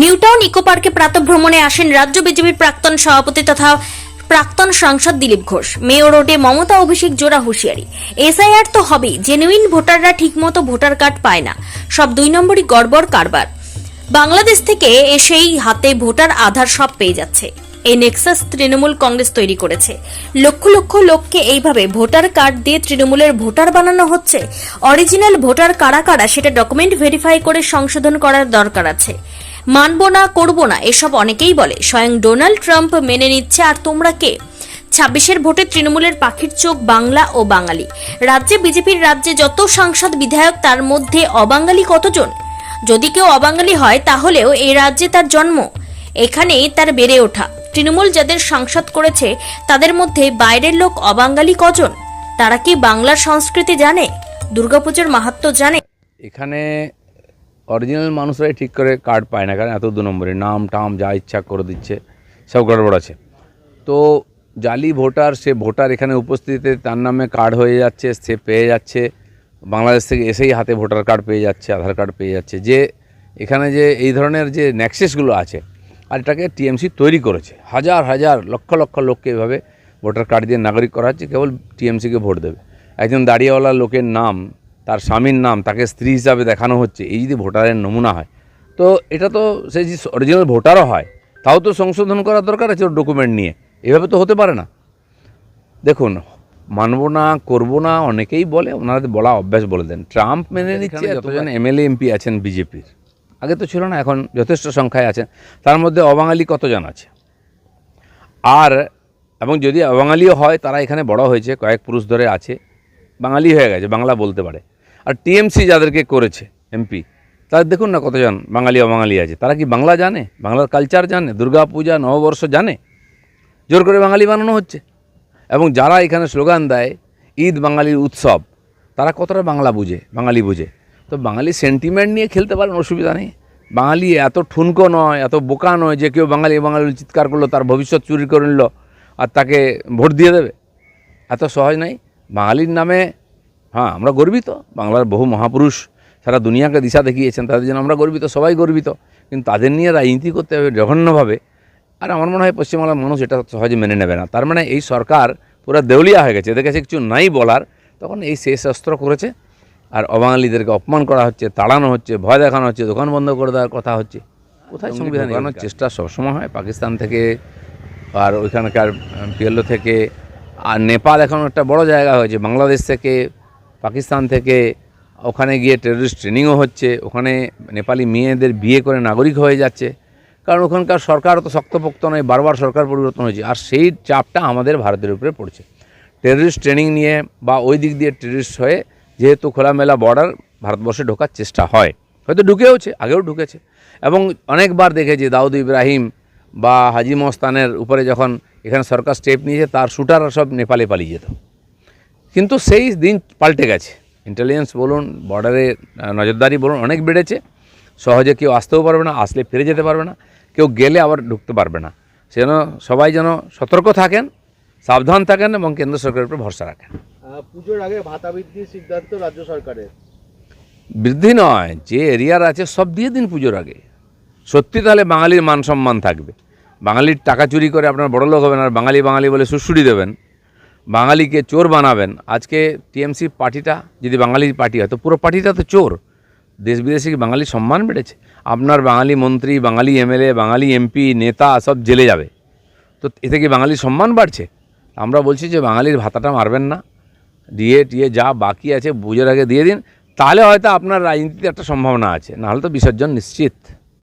New Town eco পার্কে প্রাতভ্রমণে আসেন রাজ্য বিজেপির প্রাক্তন সভাপতি তথা প্রাক্তন সাংসদ দিলীপ ঘোষ। মেয়র রোডে মমতা, অভিষেক, জোড়া, হুঁশিয়ারি। এসআইআর তো হবেই জেনুইন ভোটাররা ঠিকমতো ভোটার কার্ড পায় না। সব দুই নম্বরই গড়বড় কারবার। বাংলাদেশ থেকে এসেই হাতে ভোটার আধার সব পেয়ে যাচ্ছে। এই নেক্সাস তৃণমূল কংগ্রেস তৈরি করেছে। লক্ষ লক্ষ লোককে এইভাবে ভোটার কার্ড দিয়ে তৃণমূলের ভোটার বানানো হচ্ছে? অরিজিনাল ভোটার কারা কারা সেটা ডকুমেন্ট ভেরিফাই করে সংশোধন করার দরকার আছে। মানব না, করব না, এসব অনেকেই বলে। স্বয়ং ডোনাল্ড ট্রাম্প মেনে নিচ্ছে, আর তোমরা কে? ছাব্বিশের ভোটে তৃণমূলের পাখির চোখ বাংলা ও বাঙালি। রাজ্যে বিজেপির রাজ্যে যত সাংসদ বিধায়ক, তার মধ্যে অবাঙালি কতজন? যদি কেউ অবাঙালি হয়, তাহলেও এই রাজ্যে তার জন্ম। এখানেই তার বেড়ে ওঠা। তৃণমূল যাদের সাংসদ করেছে, তাদের মধ্যে বাইরের লোক অবাঙালি কজন? তারা কি বাংলার সংস্কৃতি জানে? দুর্গাপুজোর মাহাত্ম্য জানে? এখানে অরিজিনাল মানুষরাই ঠিক করে কার্ড পায় না, কারণ এত দু নম্বরে নাম, টাম, যা ইচ্ছা করে দিচ্ছে, সব গড়বড় আছে। তো জালি ভোটার, সে ভোটার এখানে উপস্থিতিতে তার নামে কার্ড হয়ে যাচ্ছে, সে পেয়ে যাচ্ছে, বাংলাদেশ থেকে এসেই হাতে ভোটার কার্ড পেয়ে যাচ্ছে, আধার কার্ড পেয়ে যাচ্ছে, যে এখানে যে এই ধরনের যে ন্যাক্সেসগুলো আছে, আর এটাকে টিএমসি তৈরি করেছে। হাজার হাজার, লক্ষ লক্ষ লোককে এভাবে ভোটার কার্ড দিয়ে নাগরিক করা হচ্ছে, কেবল টিএমসিকে ভোট দেবে। একজন দাঁড়িয়েওয়ালা লোকের নাম তার স্বামীর নাম তাকে স্ত্রী হিসাবে দেখানো হচ্ছে এই যদি ভোটারের নমুনা হয়। তো এটা তো সে যে অরিজিনাল ভোটারও হয় তাও তো সংশোধন করা দরকার আছে ওর ডকুমেন্ট নিয়ে। এভাবে তো হতে পারে না। দেখুন মানব না করব না অনেকেই বলে ওনারা বলা অভ্যাস বলে দেন। ট্রাম্প মেনে নিচ্ছে যতজন এমএলএ এমপি আছেন বিজেপির। আগে তো ছিল না এখন যথেষ্ট সংখ্যায় আছেন। তার মধ্যে অবাঙালি কতজন আছে? আর এবং যদি অবাঙালিও হয় তারা এখানে বড় হয়েছে কয়েক পুরুষ ধরে আছে। বাঙালি হয়ে গেছে বাংলা বলতে পারে। আর টিএমসি যাদেরকে করেছে, এমপি, তাদের দেখুন না কতজন বাঙালি অবাঙালি আছে। তারা কি বাংলা জানে? বাংলার কালচার জানে? দুর্গা পূজা নববর্ষ জানে? জোর করে বাঙালি বানানো হচ্ছে। এবং যারা এখানে স্লোগান দেয়, ঈদ বাঙালির উৎসব, তারা কতটা বাংলা বুঝে, বাঙালি বুঝে? তো বাঙালি সেন্টিমেন্ট নিয়ে খেলতে পারেন, অসুবিধা নেই। বাঙালি এত ঠুনকো নয়, এত বোকা নয় যে কেউ বাঙালি বাঙালি চিৎকার করল, তার ভবিষ্যৎ চুরি করে নিল আর তাকে ভোট দিয়ে দেবে। এত সহজ নাই। বাঙালির নামে হ্যাঁ আমরা গর্বিত। বাংলার বহু মহাপুরুষ সারা দুনিয়াকে দিশা দেখিয়েছেন তাদের জন্য আমরা গর্বিত সবাই গর্বিত। কিন্তু তাদের নিয়ে রাজনীতি করতে হবে জঘন্যভাবে। আর আমার মনে হয় পশ্চিমবাংলার মানুষ এটা সহজে মেনে নেবে না। তার মানে এই সরকার পুরো দেউলিয়া হয়ে গেছে। এদের কাছে কিছু নাই বলার। তখন এই শেষ অস্ত্র করেছে। আর অবাঙালিদেরকে অপমান করা হচ্ছে তাড়ানো হচ্ছে ভয় দেখানো হচ্ছে দোকান বন্ধ করে দেওয়ার কথা হচ্ছে। কোথায় সংবিধান ঢোকানোর চেষ্টা সবসময় হয়? পাকিস্তান থেকে আর ওইখানকার পিএলও থেকে। আর নেপাল এখন একটা বড় জায়গা হয়েছে। বাংলাদেশ থেকে পাকিস্তান থেকে ওখানে গিয়ে টেররিস্ট ট্রেনিংও হচ্ছে। ওখানে নেপালি মেয়েদের বিয়ে করে নাগরিক হয়ে যাচ্ছে। কারণ ওখানকার সরকার তো শক্তপোক্ত নয়, বারবার সরকার পরিবর্তন হয়েছে। আর সেই চাপটা আমাদের ভারতের উপরে পড়ছে। টেররিস্ট ট্রেনিং নিয়ে বা ওই দিক দিয়ে টেররিস্ট হয়ে যেহেতু খোলামেলা বর্ডার ভারতবর্ষে ঢোকার চেষ্টা হয়। হয়তো ঢুকেওছে, আগেও ঢুকেছে। এবং অনেকবার দেখেছি দাউদ ইব্রাহিম বা হাজি মস্তানের উপরে যখন এখানে সরকার স্টেপ নিয়েছে, তার শুটাররা সব নেপালে পালিয়ে যেত। কিন্তু সেই দিন পাল্টে গেছে। ইন্টেলিজেন্স বলুন বর্ডারে নজরদারি বলুন অনেক বেড়েছে। সহজে কেউ আসতেও পারবে না আসলে ফিরে যেতে পারবে না। কেউ গেলে আবার ঢুকতে পারবে না। সেজন্য সবাই যেন সতর্ক থাকেন সাবধান থাকেন এবং কেন্দ্র সরকারের উপর ভরসা রাখেন। পুজোর আগে ভাতা বৃদ্ধির সিদ্ধান্ত রাজ্য সরকারের? বৃদ্ধি নয় যে এরিয়ার আছে সব দিয়ে দিন পুজোর আগে। সত্যি তাহলে বাঙালির মান সম্মান থাকবে। বাঙালির টাকা চুরি করে আপনার বড় লোক হবেন আর বাঙালি বাঙালি বলে সুশুড়ি দেবেন। বাঙালিকে চোর বানাবেন। আজকে টিএমসি পার্টিটা, যদি বাঙালির পার্টি হয়, তো পুরো পার্টিটা তো চোর। দেশ বিদেশে কি বাঙালির সম্মান বেড়েছে? আপনার বাঙালি মন্ত্রী, বাঙালি এমএলএ, বাঙালি এমপি, নেতা সব জেলে যাবে। তো এতে কি বাঙালির সম্মান বাড়ছে? আমরা বলছি যে বাঙালির ভাতাটা মারবেন না। দিয়ে টিয়ে যা বাকি আছে পুজোর আগে দিয়ে দিন। তাহলে হয়তো আপনার রাজনীতিতে একটা সম্ভাবনা আছে। নাহলে তো বিসর্জন নিশ্চিত।